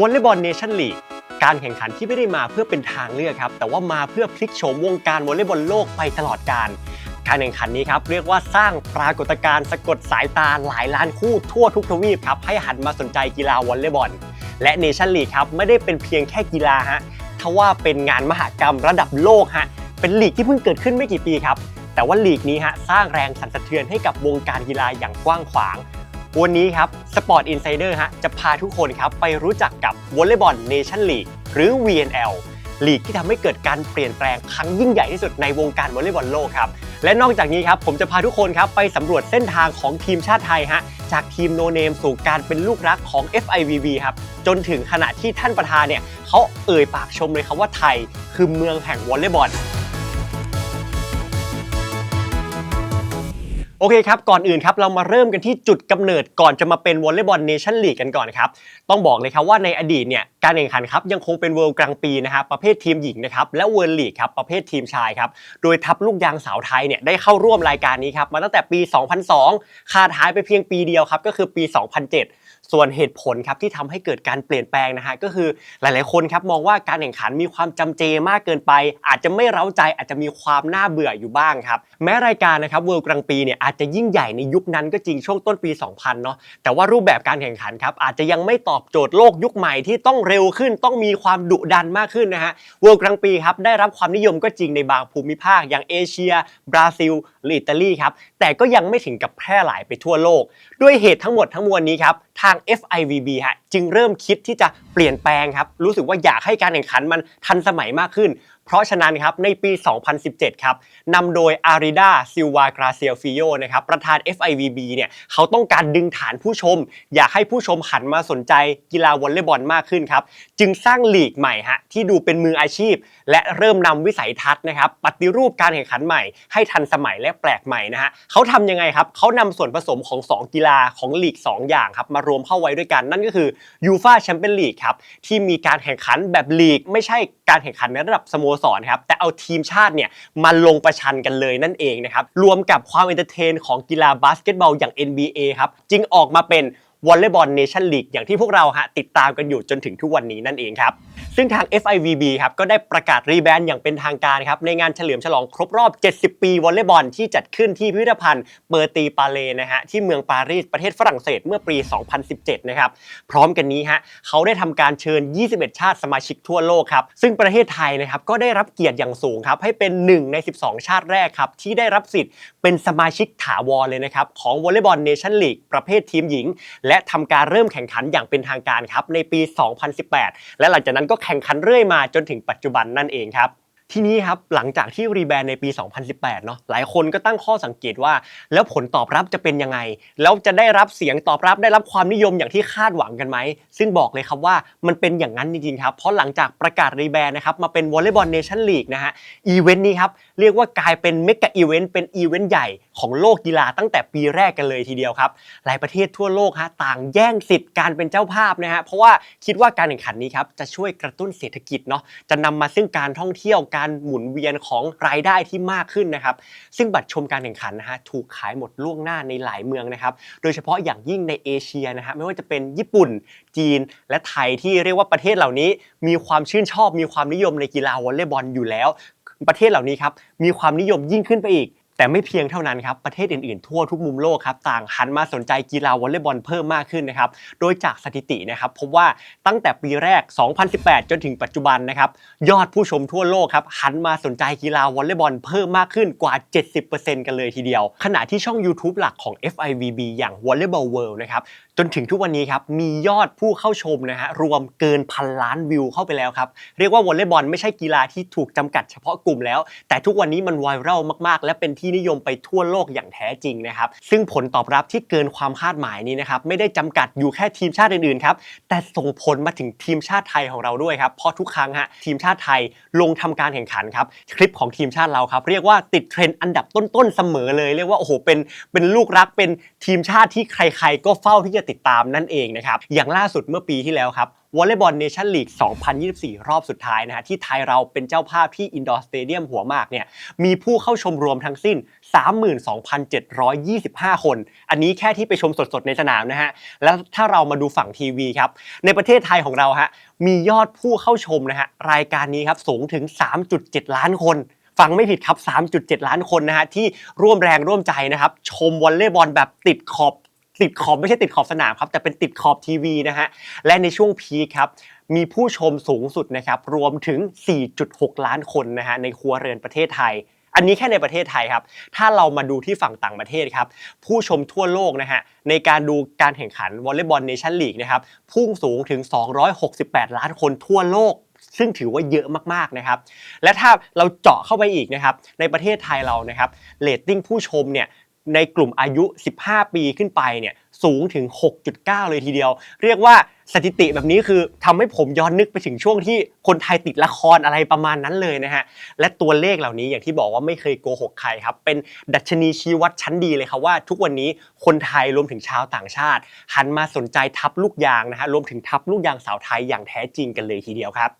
วอลเลย์บอลเนชั่นลีกการแข่งขันที่ไม่ได้มาเพื่อเป็นทางเลือกครับ แต่ว่ามาเพื่อพลิกโฉมวงการวอลเลย์บอลโลกไปตลอดกาลการแข่งขันนี้ครับเรียกว่าสร้างปรากฏการณ์สะกดสายตาหลายล้านคู่ทั่วทุกทวีปครับให้หันมาสนใจกีฬาวอลเลย์บอล และเนชั่นลีกครับไม่ได้เป็นเพียงแค่กีฬาฮะทว่าเป็นงานมหกรรมระดับโลกฮะเป็นลีกที่เพิ่งเกิดขึ้นไม่กี่ปีครับแต่ว่าลีกนี้ฮะสร้างแรงสั่นสะเทือนให้กับวงการกีฬาอย่างกว้างขวาง วันนี้ครับ Sport Insider ฮะจะพาทุกคนครับไปรู้จักกับวอลเลย์บอลเนชั่นลีกหรือ VNL ลีกที่ทำให้เกิดการเปลี่ยนแปลงครั้งยิ่งใหญ่ที่สุดในวงการวอลเลย์บอลโลกครับ และนอกจากนี้ครับผมจะพาทุกคนครับไปสำรวจเส้นทางของทีมชาติไทยฮะจากทีมโนเนมสู่การเป็นลูกรักของ FIVB ครับจนถึงขณะที่ท่านประธานเนี่ยเขาเอ่ยปากชมเลยครับว่าไทยคือเมืองแห่งวอลเลย์บอล โอเคครับ ก่อนอื่นครับเรามาเริ่มกันที่จุดกำเนิดก่อนจะมาเป็นวอลเลย์บอลเนชั่นลีกกันก่อนครับ ต้องบอกเลยครับว่าในอดีตเนี่ยการแข่งขันครับยังคงเป็นเวิลด์กลางปีนะครับประเภททีมหญิงนะครับและเวิลด์ลีกครับประเภททีมชายครับโดยทัพลูกยางสาวไทยเนี่ยได้เข้าร่วมรายการนี้ครับมาตั้งแต่ปี 2002 ขาดหายไปเพียงปีเดียวครับก็คือปี 2007 ส่วนเหตุผลครับที่ทำให้เกิดการเปลี่ยนแปลงนะฮะก็คือหลาย ๆ คนครับมองว่าการแข่งขันมีความจำเจมากเกินไป อาจจะไม่เร้าใจอาจจะมีความน่าเบื่ออยู่บ้างครับแม้รายการนะครับเวิลด์กลางปีเนี่ยอาจจะยิ่งใหญ่ในยุคนั้นก็จริงช่วงต้นปี 2000 เนาะแต่ว่ารูปแบบการแข่งขันครับอาจจะยังไม่ตอบโจทย์โลกยุคใหม่ที่ต้องเร็วขึ้นต้องมีความดุดันมากขึ้นนะฮะเวิลด์กลางปีครับได้รับความนิยมก็จริงในบางภูมิภาค อย่างเอเชีย บราซิลหรืออิตาลีครับแต่ก็ยังไม่ถึงกับแพร่หลายไปทั่วโลก ด้วยเหตุทั้งหมดทั้งมวลนี้ครับทาง FIVB ฮะจึงเริ่มคิดที่จะเปลี่ยนแปลงครับรู้สึกว่าอยากให้การแข่งขันมันทันสมัยมากขึ้น เพราะฉะนั้นครับในปี 2017 ครับนำโดยอาริดาซิลวากราเซียฟิโยนะครับประธาน FIVB เนี่ยเขาต้องการดึงฐานผู้ชม อยากให้ผู้ชมหันมาสนใจกีฬาวอลเลย์บอลมากขึ้นครับ จึงสร้างลีกใหม่ฮะที่ดูเป็นมืออาชีพ และเริ่มนำวิสัยทัศน์นะครับปฏิรูปการแข่งขันใหม่ ให้ทันสมัยและแปลกใหม่นะฮะเขาทำยังไงครับเขานำส่วนผสมของ 2 กีฬาของลีก 2 อย่างครับมารวมเข้าไว้ด้วยกันนั่นก็คือยูฟาแชมเปี้ยนลีกครับที่มีการแข่งขันแบบลีก ไม่ใช่การแข่งขันในระดับสโมสรครับแต่เอาทีมชาติเนี่ยมาลงประชันกันเลยนั่นเองนะครับรวมกับความเอนเตอร์เทนของกีฬาบาสเกตบอลอย่าง NBA ครับจึงออกมาเป็น วอลเลย์บอลเนชั่นลีกอย่างที่พวกเราฮะติดตามกันอยู่จนถึงทุกวันนี้นั่นเองครับ ซึ่งทาง FIVB ครับก็ได้ประกาศรีแบรนด์อย่างเป็นทางการครับในงานเฉลิมฉลองครบรอบ 70 ปีวอลเลย์บอลที่จัดขึ้นที่พิพิธภัณฑ์เบอร์ตีปาเลนะฮะที่เมืองปารีสประเทศฝรั่งเศสเมื่อปี 2017 นะครับพร้อมกันนี้ฮะเขาได้ทำการเชิญ 21 ชาติสมาชิกทั่วโลกครับซึ่งประเทศไทยนะครับก็ได้รับเกียรติอย่างสูงครับให้เป็น 1 ใน 12 ชาติแรกครับที่ได้รับสิทธิ์เป็นสมาชิกถาวรเลยนะครับของวอลเลย์บอลเนชั่นลีกประเภททีมหญิงและทำการเริ่มแข่งขันอย่างเป็นทางการครับในปี 2018 และหลังจากนั้นก็แข่งขันเรื่อยมาจนถึงปัจจุบันนั่นเองครับทีนี้ครับหลังจากที่รีแบรนด์ในปี 2018 เนาะหลายคนก็ตั้งข้อสังเกตว่า แล้วผลตอบรับจะเป็นยังไง แล้วจะได้รับเสียงตอบรับได้รับความนิยมอย่างที่คาดหวังกันไหม ซึ่งบอกเลยครับว่ามันเป็นอย่างนั้นจริงๆครับ เพราะหลังจากประกาศรีแบรนด์นะครับมาเป็นวอลเลย์บอลเนชั่นลีกนะฮะอีเวนต์นี้ครับ เรียกว่ากลายเป็นเมกะอีเวนต์เป็นอีเวนต์ใหญ่ของโลกกีฬาตั้งแต่ปีแรกกันเลยทีเดียวครับ หลายประเทศทั่วโลกฮะต่างแย่งสิทธิ์การเป็นเจ้าภาพนะฮะเพราะว่าคิดว่าการแข่งขันนี้ครับจะช่วยกระตุ้นเศรษฐกิจเนาะจะนำมาซึ่งการท่องเที่ยวการหมุนเวียนของรายได้ที่มากขึ้นนะครับซึ่งบัตรชมการแข่งขันนะฮะถูกขายหมดล่วงหน้าในหลายเมืองนะครับโดยเฉพาะอย่างยิ่งในเอเชียนะฮะไม่ว่าจะเป็นญี่ปุ่น จีน และไทยที่เรียกว่าประเทศเหล่านี้ มีความชื่นชอบมีความนิยมในกีฬาวอลเลย์บอลอยู่แล้ว ประเทศเหล่านี้ครับมีความนิยมยิ่งขึ้นไปอีก แต่ไม่เพียงเท่านั้นครับประเทศอื่นๆทั่วทุกมุมโลกครับต่างหันมาสนใจกีฬาวอลเลย์บอลเพิ่มมากขึ้นนะครับโดยจากสถิตินะครับพบว่าตั้งแต่ปีแรก 2018 จนถึงปัจจุบันนะครับยอดผู้ชมทั่วโลกครับหันมาสนใจกีฬาวอลเลย์บอลเพิ่มมากขึ้นกว่า 70%กันเลยทีเดียว ขณะที่ช่อง YouTube หลักของ FIVB อย่าง Volleyball World นะครับ จนถึงทุกวันนี้ครับมียอดผู้เข้าชมนะฮะรวมเกินพันล้านวิวเข้าไปแล้วครับเรียกว่าวอลเลย์บอลไม่ใช่กีฬาที่ถูกจำกัดเฉพาะกลุ่มแล้ว แต่ทุกวันนี้มันไวรัลมาก ๆ และเป็นที่นิยมไปทั่วโลกอย่างแท้จริงนะครับซึ่งผลตอบรับที่เกินความคาดหมายนี้นะครับไม่ได้จำกัดอยู่แค่ทีมชาติอื่นๆครับแต่ส่งผลมาถึงทีมชาติไทยของเราด้วยครับเพราะทุกครั้งฮะทีมชาติไทยลงทำการแข่งขันครับคลิปของทีมชาติเราครับเรียกว่าติดเทรนด์อันดับต้นๆเสมอเลย เรียกว่าโอ้โหเป็นเป็นลูกรักเป็นทีมชาติที่ใคร ๆ ก็เฝ้าที่จะติดตามนั่นเองนะครับ อย่างล่าสุดเมื่อปีที่แล้วครับวอลเลย์บอลเนชั่นลีก 2024 รอบสุดท้ายนะฮะที่ไทยเราเป็นเจ้าภาพที่อินดอร์สเตเดียมหัวมากเนี่ยมีผู้เข้าชมรวมทั้งสิ้น 32,725 คน อันนี้แค่ที่ไปชมสดๆ ในสนามนะฮะ แล้วถ้าเรามาดูฝั่งทีวีครับ ในประเทศไทยของเราฮะมียอดผู้เข้าชมนะฮะรายการนี้ครับสูงถึง 3.7 ล้านคนฟังไม่ผิดครับ 3.7 ล้านคนนะฮะที่ร่วมแรงร่วมใจนะครับชมวอลเลย์บอลแบบติดขอบ ติดขอบไม่ใช่ติดขอบสนามครับแต่เป็นติดขอบทีวีนะฮะและในช่วงพีครับมีผู้ชมสูงสุดนะครับรวมถึง 4.6 ล้านคนนะฮะในครัวเรือนประเทศไทย อันนี้แค่ในประเทศไทยครับ ถ้าเรามาดูที่ฝั่งต่างประเทศครับ ผู้ชมทั่วโลกนะฮะในการดูการแข่งขันวอลเลย์บอลเนชั่นลีกนะครับพุ่งสูงถึง 268 ล้านคนทั่วโลกซึ่งถือว่าเยอะมากๆนะครับ และถ้าเราเจาะเข้าไปอีกนะครับ ในประเทศไทยเรานะครับ เรตติ้งผู้ชมเนี่ย ในกลุ่มอายุ 15 ปีขึ้นไปเนี่ยสูงถึง 6.9 เลยทีเดียว เรียกว่าสถิติแบบนี้คือทำให้ผมย้อนนึกไปถึงช่วงที่คนไทยติดละครอะไรประมาณนั้นเลยนะฮะ และตัวเลขเหล่านี้อย่างที่บอกว่าไม่เคยโกหกใครครับ เป็นดัชนีชี้วัดชั้นดีเลยครับว่า ทุกวันนี้คนไทยรวมถึงชาวต่างชาติ หันมาสนใจทับลูกยางนะฮะรวมถึงทับลูกยางสาวไทยอย่างแท้จริงกันเลยทีเดียวครับ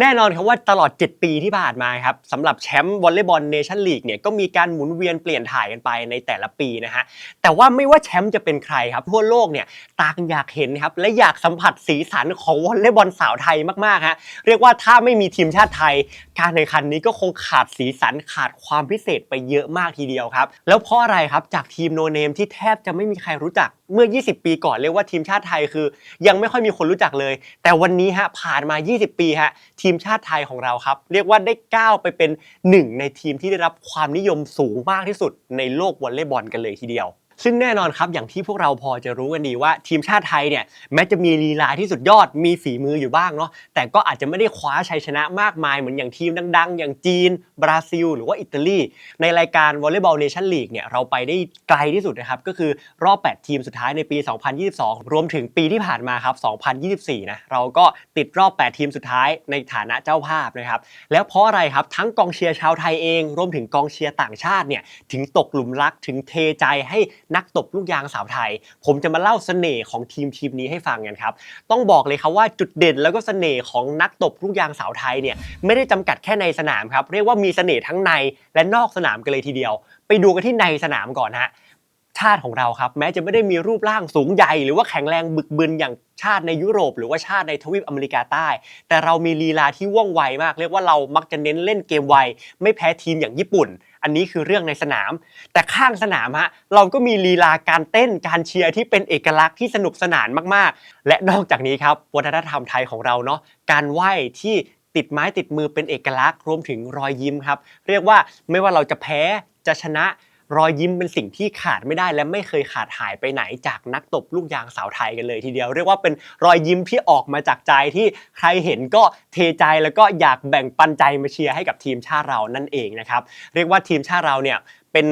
แน่นอนครับว่าตลอด 7 ปีที่ผ่านมาครับสำหรับแชมป์วอลเลย์บอลเนชั่นลีกเนี่ยก็มีการหมุนเวียนเปลี่ยนถ่ายกันไปในแต่ละปีนะฮะแต่ว่าไม่ว่าแชมป์จะเป็นใครครับทั่วโลกเนี่ยต่างอยากเห็นครับและอยากสัมผัสสีสันของวอลเลย์บอลสาวไทยมากๆฮะเรียกว่าถ้าไม่มีทีมชาติไทย การแข่งขันนี้ก็คงขาดสีสันขาดความพิเศษไปเยอะมากทีเดียวครับแล้วเพราะอะไรครับจากทีมโนเนมที่แทบจะไม่มีใครรู้จัก เมื่อ 20 ปีก่อนเรียกว่าทีมชาติไทยคือ ยังไม่ค่อยมีคนรู้จักเลย แต่วันนี้ฮะผ่านมา 20 ปีฮะทีมชาติไทยของเราครับ เรียกว่าได้ก้าวไปเป็นหนึ่งในทีมที่ได้รับความนิยมสูงมากที่สุดในโลกวอลเลย์บอลกันเลยทีเดียว ซึ่งแน่นอนครับอย่างที่พวกเราพอจะรู้กันดีว่า ทีมชาติไทยเนี่ยแม้จะมีลีลาที่สุดยอดมีฝีมืออยู่บ้างเนาะแต่ก็อาจจะไม่ได้คว้าชัยชนะมากมายเหมือนอย่างทีมดัง ๆ อย่างจีน บราซิล หรือว่าอิตาลี ในรายการวอลเลย์บอลเนชั่นลีกเนี่ยเราไปได้ไกลที่สุดนะครับก็คือรอบ 8 ทีมสุดท้ายในปี 2022 รวมถึงปีที่ผ่านมาครับ 2024 นะเราก็ติดรอบ 8 ทีมสุดท้ายในฐานะเจ้าภาพนะครับแล้วเพราะอะไรครับทั้งกองเชียร์ชาวไทยเอง รวมถึงกองเชียร์ต่างชาติเนี่ยถึงตกหลุมรักถึงเทใจให้นักตบลูกยางสาวไทย ผมจะมาเล่าเสน่ห์ของทีมทีมนี้ให้ฟังกันครับ ต้องบอกเลยครับว่าจุดเด่นแล้วก็เสน่ห์ของนักตบลูกยางสาวไทยเนี่ยไม่ได้จำกัดแค่ในสนามครับ เรียกว่ามีเสน่ห์ทั้งในและนอกสนามกันเลยทีเดียว ไปดูกันที่ในสนามก่อนฮะชาติของเราครับแม้จะไม่ได้มีรูปร่างสูงใหญ่ หรือว่าแข็งแรงบึกบึนอย่างชาติในยุโรป หรือว่าชาติในทวีปอเมริกาใต้ แต่เรามีลีลาที่ว่องไวมาก เรียกว่าเรามักจะเน้นเล่นเกมไว ไม่แพ้ทีมอย่างญี่ปุ่น อันนี้คือเรื่องในสนาม แต่ข้างสนามฮะเราก็มีลีลาการเต้นการเชียร์ที่เป็นเอกลักษณ์ที่สนุกสนานมากๆ และนอกจากนี้ครับวัฒนธรรมไทยของเราเนาะการไหว้ที่ติดไม้ติดมือเป็นเอกลักษณ์รวมถึงรอยยิ้มครับ เรียกว่าไม่ว่าเราจะแพ้จะชนะ รอยยิ้มเป็นสิ่งที่ขาดไม่ได้และไม่เคยขาดหายไปไหนจากนักตบลูกยางสาวไทยกันเลยทีเดียวเรียกว่าเป็นรอยยิ้มที่ออกมาจากใจที่ใครเห็นก็เทใจแล้วก็อยากแบ่งปันใจมาเชียร์ให้กับทีมชาติเรานั่นเองนะครับเรียกว่าทีมชาติเราเนี่ยเป็น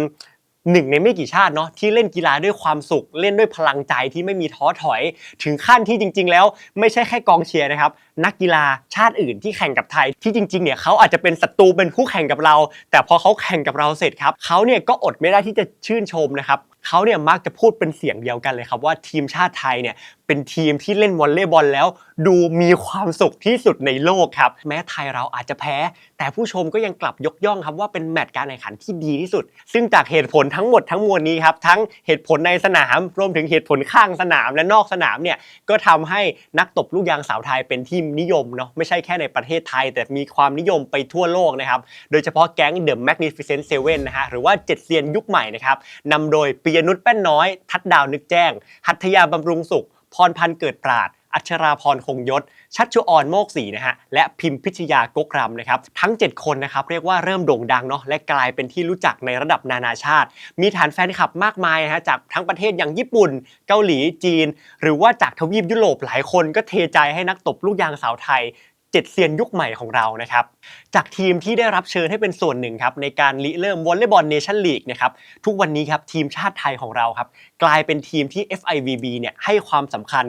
หนึ่งในไม่กี่ชาติเนาะที่เล่นกีฬาด้วยความสุข เล่นด้วยพลังใจที่ไม่มีท้อถอย ถึงขั้นที่จริง ๆ แล้วไม่ใช่แค่กองเชียร์นะครับ นักกีฬาชาติอื่นที่แข่งกับไทย ที่จริงๆเนี่ยเขาอาจจะเป็นศัตรูเป็นคู่แข่งกับเรา แต่พอเขาแข่งกับเราเสร็จครับเขาเนี่ยก็อดไม่ได้ที่จะชื่นชมนะครับเขาเนี่ยมักจะพูดเป็นเสียงเดียวกันเลยครับว่าทีมชาติไทยเนี่ยเป็นทีมที่เล่นวอลเลย์บอลแล้ว ดูมีความสุขที่สุดในโลกครับ แม้ไทยเราอาจจะแพ้ แต่ผู้ชมก็ยังกลับยกย่องครับว่าเป็นแมตช์การแข่งขันที่ดีที่สุด ซึ่งจากเหตุผลทั้งหมดทั้งมวลนี้ครับ ทั้งเหตุผลในสนามรวมถึงเหตุผลข้างสนามและนอกสนามเนี่ยก็ทำให้นักตบลูกยางสาวไทยเป็นที่นิยมเนาะไม่ใช่แค่ในประเทศไทย แต่มีความนิยมไปทั่วโลกนะครับโดยเฉพาะแก๊ง The Magnificent Seven นนะฮะหรือว่าเจ็ดเซียนยุคใหม่นะครับนำโดยปยนุชแป้นน้อย ทัดดาวนึกแจ้ง หัตถยาบำรุงสุข พรพันธ์เกิดปราด อัชราพรคงยศ ชัชชุออนโมกศรีนะฮะ และพิมพิชยากกรำนะครับ ทั้ง 7 คนนะครับ เรียกว่าเริ่มโด่งดังเนาะ และกลายเป็นที่รู้จักในระดับนานาชาติ มีฐานแฟนคลับมากมายนะฮะ จากทั้งประเทศอย่างญี่ปุ่น เกาหลี จีน หรือว่าจากทวีปยุโรปหลายคนก็เทใจให้นักตบลูกยางสาวไทย เจ็ดเซียนยุคใหม่ของเรานะครับจากทีมที่ได้รับเชิญให้เป็นส่วนหนึ่งครับในการริเริ่มวอลเลย์บอลเนชั่นลีกนะครับทุกวันนี้ครับทีมชาติไทยของเราครับกลายเป็นทีมที่ FIVB เนี่ยให้ความสำคัญ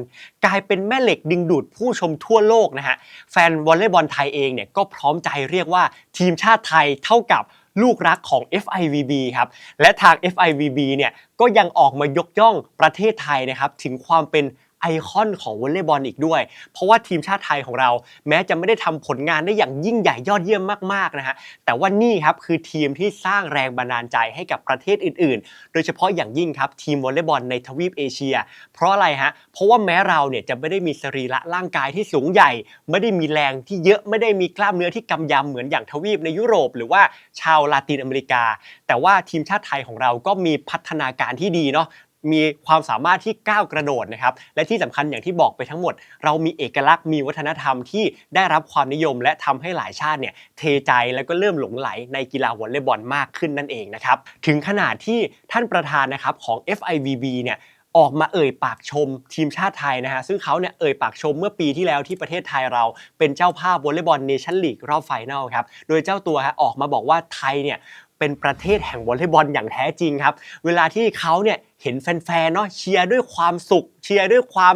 กลายเป็นแม่เหล็กดึงดูดผู้ชมทั่วโลกนะฮะแฟนวอลเลย์บอลไทยเองเนี่ยก็พร้อมใจเรียกว่าทีมชาติไทยเท่ากับลูกรักของ FIVB ครับ และทาง FIVB เนี่ยก็ยังออกมายกย่องประเทศไทยนะครับ ถึงความเป็น ไอคอนของวอลเลย์บอลอีกด้วย เพราะว่าทีมชาติไทยของเรา แม้จะไม่ได้ทำผลงานได้อย่างยิ่งใหญ่ยอดเยี่ยมมากๆนะฮะแต่ว่านี่ครับคือทีมที่สร้างแรงบันดาลใจให้กับประเทศอื่น ๆ โดยเฉพาะอย่างยิ่งครับทีมวอลเลย์บอลในทวีปเอเชีย เพราะอะไรฮะเพราะว่าแม้เราเนี่ยจะไม่ได้มีสรีระร่างกายที่สูงใหญ่ ไม่ได้มีแรงที่เยอะไม่ได้มีกล้ามเนื้อที่กำยำเหมือนอย่างทวีปในยุโรป หรือว่าชาวลาตินอเมริกา แต่ว่าทีมชาติไทยของเราก็มีพัฒนาการที่ดีเนาะ มีความสามารถที่ก้าวกระโดดนะครับ และที่สำคัญอย่างที่บอกไปทั้งหมด เรามีเอกลักษณ์มีวัฒนธรรมที่ได้รับความนิยม และทำให้หลายชาติเนี่ยเทใจแล้วก็เริ่มหลงไหลในกีฬาวอลเลย์บอลมากขึ้นนั่นเองนะครับ ถึงขนาดที่ท่านประธานนะครับของ FIVB เนี่ยออกมาเอ่ยปากชมทีมชาติไทยนะฮะซึ่งเขาเนี่ยเอ่ยปากชมเมื่อปีที่แล้วที่ประเทศไทยเราเป็นเจ้าภาพวอลเลย์บอลเนชั่นลีกรอบไฟแนลครับ โดยเจ้าตัวฮะออกมาบอกว่าไทยเนี่ย เป็นประเทศแห่งวอลเลย์บอลอย่างแท้จริงครับ เวลาที่เขาเนี่ยเห็นแฟนๆเนาะเชียร์ด้วยความสุข เชียร์ด้วยความ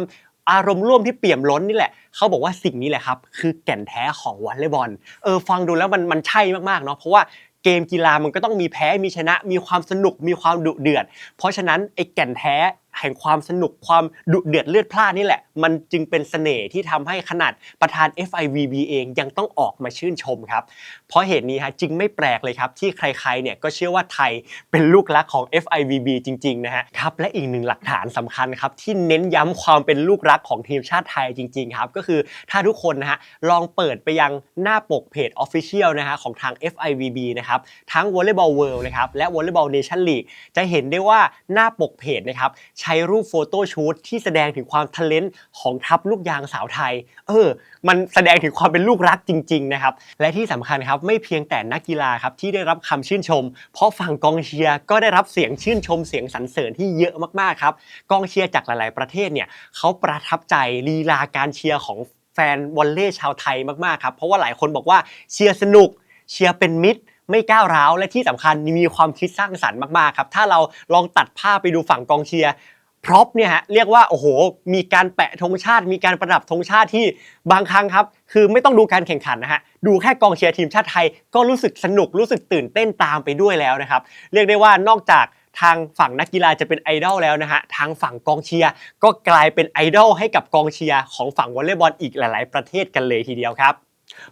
อารมณ์ร่วมที่เปี่ยมล้นนี่แหละ เขาบอกว่าสิ่งนี้แหละครับ คือแก่นแท้ของวอลเลย์บอล เออฟังดูแล้วมันมันใช่มากๆเนาะเพราะว่าเกมกีฬามันก็ต้องมีแพ้มีชนะ มีความสนุกมีความดุเดือด เพราะฉะนั้นไอ้แก่นแท้ แห่งความสนุกความดุเดือดเลือดพล่านนี่แหละ มันจึงเป็นเสน่ห์ที่ทำให้ขนาดประธาน FIVB เองยังต้องออกมาชื่นชมครับ เพราะเหตุนี้ฮะจึงไม่แปลกเลยครับ ที่ใครๆเนี่ยก็เชื่อว่าไทยเป็นลูกรักของ FIVB จริงๆนะฮะครับและอีกหนึ่งหลักฐานสำคัญครับที่เน้นย้ำความเป็นลูกรักของทีมชาติไทยจริงๆครับก็คือถ้าทุกคนนะฮะลองเปิดไปยังหน้าปกเพจ Official นะฮะของทาง FIVB นะครับทั้ง Volleyball World นะครับและ Volleyball Nation League จะเห็นได้ว่าหน้าปกเพจนะครับใช้รูปโฟโต้ชูตที่แสดงถึงความทะเลนของทัพลูกยางสาวไทย เออ มันแสดงถึงความเป็นลูกรักจริง ๆ นะครับ และที่สำคัญครับไม่เพียงแต่นักกีฬาครับที่ได้รับคำชื่นชม เพราะฝั่งกองเชียร์ก็ได้รับเสียงชื่นชมเสียงสรรเสริญที่เยอะมากๆครับกองเชียร์จากหลาย ๆ ประเทศเนี่ยเขาประทับใจลีลาการเชียร์ของแฟนวอลเล่ชาวไทยมากๆครับเพราะว่าหลายคนบอกว่าเชียร์สนุกเชียร์เป็นมิตรไม่ก้าวร้าว และที่สำคัญมีความคิดสร้างสรรค์มากๆครับ ถ้าเราลองตัดภาพไปดูฝั่งกองเชียร์ พร็อพเนี่ยฮะเรียกว่าโอ้โห มีการแปะธงชาติ มีการประดับธงชาติที่บางครั้งครับคือไม่ต้องดูการแข่งขันนะฮะดูแค่กองเชียร์ทีมชาติไทย ก็รู้สึกสนุกรู้สึกตื่นเต้นตามไปด้วยแล้วนะครับ เรียกได้ว่านอกจากทางฝั่งนักกีฬาจะเป็นไอดอลแล้วนะฮะทางฝั่งกองเชียร์ก็กลายเป็นไอดอลให้กับกองเชียร์ของฝั่งวอลเลย์บอลอีกหลาย ๆ ประเทศกันเลยทีเดียวครับ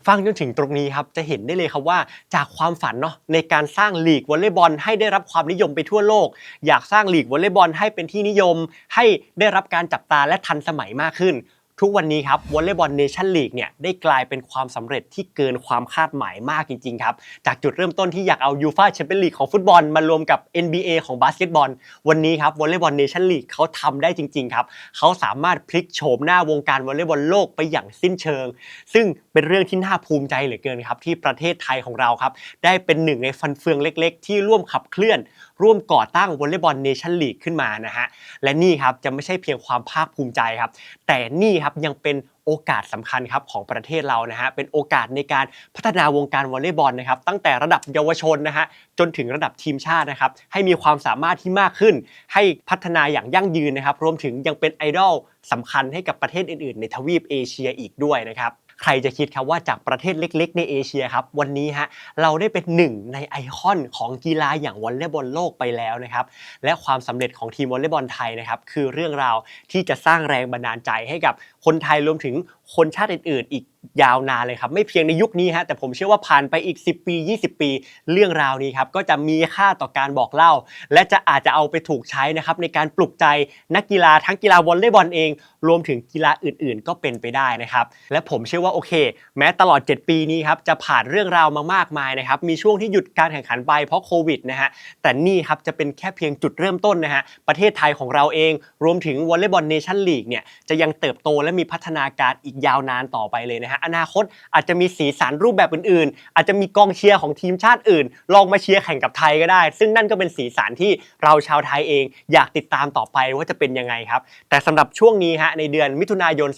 ฟังจนถึงตรงนี้ครับจะเห็นได้เลยครับว่าจากความฝันเนาะในการสร้างลีกวอลเลย์บอลให้ได้รับความนิยมไปทั่วโลก อยากสร้างลีกวอลเลย์บอลให้เป็นที่นิยม ให้ได้รับการจับตาและทันสมัยมากขึ้น ทุกวันนี้ครับวอลเลย์บอลเนชั่นลีกเนี่ยได้กลายเป็นความสำเร็จที่เกินความคาดหมายมากจริงๆครับ จากจุดเริ่มต้นที่อยากเอายูฟาแชมเปี้ยนลีกของฟุตบอลมารวมกับ NBA ของบาสเกตบอล วันนี้ครับวอลเลย์บอลเนชั่นลีกเขาทำได้จริงๆครับเขาสามารถพลิกโฉมหน้าวงการวอลเลย์บอลโลกไปอย่างสิ้นเชิง ซึ่งเป็นเรื่องที่น่าภูมิใจเหลือเกินครับที่ประเทศไทยของเราครับได้เป็นหนึ่งในฟันเฟืองเล็ก ๆ ที่ร่วมขับเคลื่อน ร่วมก่อตั้งวอลเลย์บอลเนชั่นลีกขึ้นมานะฮะและนี่ครับจะไม่ใช่เพียงความภาคภูมิใจครับแต่นี่ครับยังเป็นโอกาสสำคัญครับของประเทศเรานะฮะเป็นโอกาสในการพัฒนาวงการวอลเลย์บอลนะครับตั้งแต่ระดับเยาวชนนะฮะจนถึงระดับทีมชาตินะครับให้มีความสามารถที่มากขึ้น ให้พัฒนาอย่างยั่งยืนนะครับรวมถึงยังเป็นไอดอลสำคัญให้กับประเทศอื่นๆ ในทวีปเอเชียอีกด้วยนะครับ ใครจะคิดครับว่าจากประเทศเล็ก ๆ ในเอเชียครับวันนี้ฮะเราได้เป็นหนึ่งในไอคอนของกีฬาอย่างวอลเลย์บอลโลกไปแล้วนะครับและความสำเร็จของทีมวอลเลย์บอลไทยนะครับคือเรื่องราวที่จะสร้างแรงบันดาลใจให้กับคนไทยรวมถึง คนชาติอื่นๆ อีกยาวนานเลยครับ ไม่เพียงในยุคนี้ฮะแต่ผมเชื่อว่าผ่านไปอีก 10 ปี 20 ปี เรื่องราวนี้ครับก็จะมีค่าต่อการบอกเล่า และจะอาจจะเอาไปถูกใช้นะครับในการปลุกใจนักกีฬาทั้งกีฬาวอลเลย์บอลเอง รวมถึงกีฬาอื่นๆ ก็เป็นไปได้นะครับ และผมเชื่อว่าโอเค แม้ตลอด 7 ปีนี้ครับจะผ่านเรื่องราวมามากมายนะครับมีช่วงที่หยุดการแข่งขันไปเพราะโควิดนะฮะแต่นี่ครับจะเป็นแค่เพียงจุดเริ่มต้นนะฮะประเทศไทยของเราเอง รวมถึงวอลเลย์บอลเนชั่นลีกเนี่ยจะยังเติบโตและมีพัฒนาการอีกยาวนานต่อไปเลยนะฮะอนาคตอาจจะมีสีสันรูปแบบอื่นๆ อาจจะมีกองเชียร์ของทีมชาติอื่น ลองมาเชียร์แข่งกับไทยก็ได้ ซึ่งนั่นก็เป็นสีสันที่เราชาวไทยเอง อยากติดตามต่อไปว่าจะเป็นยังไงครับ แต่สำหรับช่วงนี้ฮะในเดือนมิถุนายน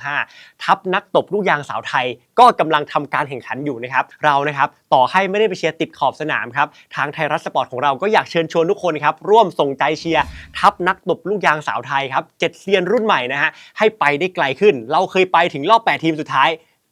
2025 ทัพนักตบลูกยางสาวไทย ก็กำลังทำการแข่งขันอยู่นะครับเรานะครับต่อให้ไม่ได้ไปเชียร์ติดขอบสนามครับทางไทยรัฐสปอร์ตของเราก็อยากเชิญชวนทุกคนครับร่วมส่งใจเชียร์ทัพนักตบลูกยางสาวไทยครับเจ็ดเซียนรุ่นใหม่นะฮะให้ไปได้ไกลขึ้น เราเคยไปถึงรอบ 8 ทีมสุดท้าย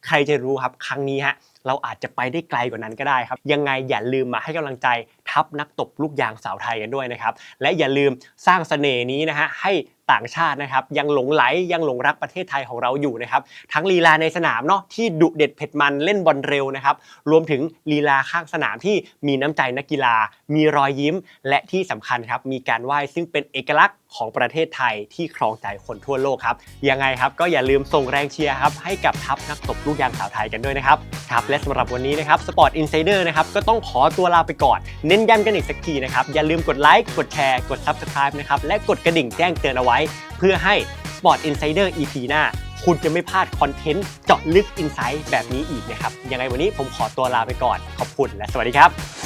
ใครจะรู้ครับครั้งนี้ฮะเราอาจจะไปได้ไกลกว่านั้นก็ได้ครับ ยังไงอย่าลืมมาให้กำลังใจทัพนักตบลูกยางสาวไทยกันด้วยนะครับ และอย่าลืมสร้างเสน่ห์นี้นะฮะให้ต่างชาตินะครับยังหลงไหลยังหลงรักประเทศไทยของเราอยู่นะครับทั้งลีลาในสนามเนาะที่ดุเด็ดเผ็ดมันเล่นบอลเร็วนะครับรวมถึงลีลาข้างสนามที่มีน้ำใจนักกีฬา มีรอยยิ้ม และที่สำคัญครับมีการไหว้ซึ่งเป็นเอกลักษณ์ของประเทศไทยที่ครองใจคนทั่วโลกครับยังไงครับก็อย่าลืมส่งแรงเชียร์ครับให้กับทัพนักตบลูกยางสาวไทยกันด้วยนะครับครับและสำหรับวันนี้นะครับ Sport Insider นะครับก็ต้องขอตัวลาไปก่อน เน้นย้ำกันอีกสักทีนะครับ อย่าลืมกดไลค์กดแชร์กด Subscribe นะครับและกดกระดิ่งแจ้งเตือนเอาไว้ เพื่อให้ Sport Insider EP หน้า คุณจะไม่พลาดคอนเทนต์เจาะลึกอินไซต์แบบนี้อีกนะครับยังไงวันนี้ผมขอตัวลาไปก่อนขอบคุณและสวัสดีครับ